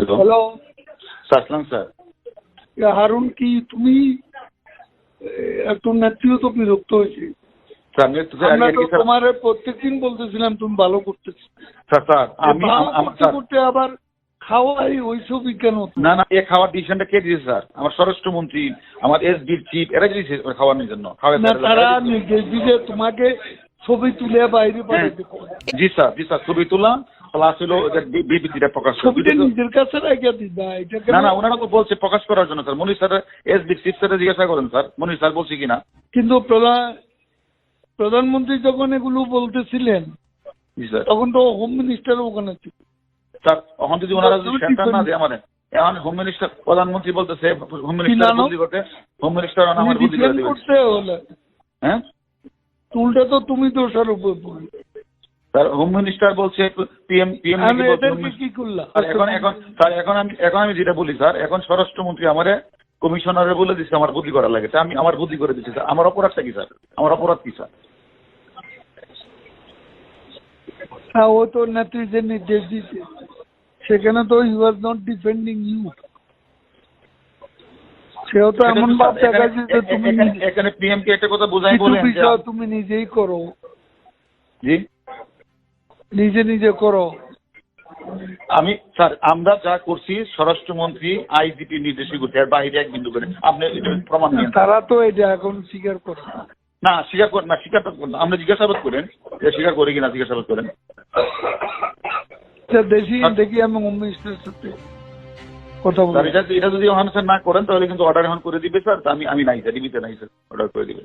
Hello sir Aslam sir Harun কি তুমি নেত্রীও তো বিরক্ত হয়েছে আমরা তো তোমার প্রত্যেকদিন বলতেছিলাম তুমি ভালো করতেছো আমি করতে আবার খাওয়াই ওইসব বিজ্ঞান না না এ খাওয়ার ডিসিশনটা কে দিয়েছে স্যার আমার স্বরাষ্ট্রমন্ত্রী আমার এস ডির চিফ এরা দিয়েছে খাওয়ানোর জন্য তারা নির্দেশ দিলে তোমাকে ছবি তুলে বাইরে জি স্যার জি স্যার ছবি তোলা প্লাস হলো বিবৃতিটা প্রকাশ নিজের কাছে না না ওনারা তো বলছে প্রকাশ করার জন্য sir. Monir sir S chief sir জিজ্ঞাসা করেন স্যার। মনির স্যার বলছে কিনা? কিন্তু প্রধান প্রধানমন্ত্রী যখন এগুলো বলতেছিলেন তখন তো হোম মিনিস্টার ওখানে ছিল। স্যার এখন যদি ওনারা যদি সেন্টার না দেয় আমার এখন হোম মিনিস্টার প্রধানমন্ত্রী বলতেছে হোম মিনিস্টার? বদলি করতে হোম মিনিস্টার আমার বদলি করে হ্যাঁ? উল্টা তো তুমি দোষারোপ করবে স্যার হোম মিনিস্টার বলছে পিএম পিএম আমি এদেরকে কি করলাম? স্যার এখন এখন স্যার এখন আমি এখন আমি যেটা বলি স্যার এখন স্বরাষ্ট্রমন্ত্রী আমারে কমিশনারে বলে দিচ্ছে আমার বুদ্ধি করা লাগে। আমি আমার বুদ্ধি করে দিচ্ছি স্যার। আমার অপরাধটা কি স্যার? আমার অপরাধ কি স্যার? হ্যাঁ ও তো যে নির্দেশ দিতে সেখানে তো you are not defending you সেও তো এমন ভাব দেখাচ্ছে যে তুমি এখানে- পিএম কে একটা কথা বোঝাই বলেন তুমি নিজেই করো। জি? নিজে নিজে করো। আমি স্যার আমরা যা করছি স্বরাষ্ট্রমন্ত্রী আইজিপি নির্দেশই করছি আর বাইরে এক বিন্দু করে। আপনি প্রমাণ নিয়ে তারা তো এটা এখন স্বীকার করে। না। স্বীকার করেন না স্বীকার করেন। আপনি জিজ্ঞাসাবাদ করেন যে স্বীকার করে কিনা জিজ্ঞাসাবাদ করেন। আচ্ছা, দেখি দেখি আমি হোম মিনিস্টারের সাথে কথা বলি এটা এটা যদি এখন স্যার না করেন তাহলে কিন্তু অর্ডার এখন করে দিবে স্যার। আমি আমি নাই স্যার ডিবিতে নাই স্যার। অর্ডার করে দিবে।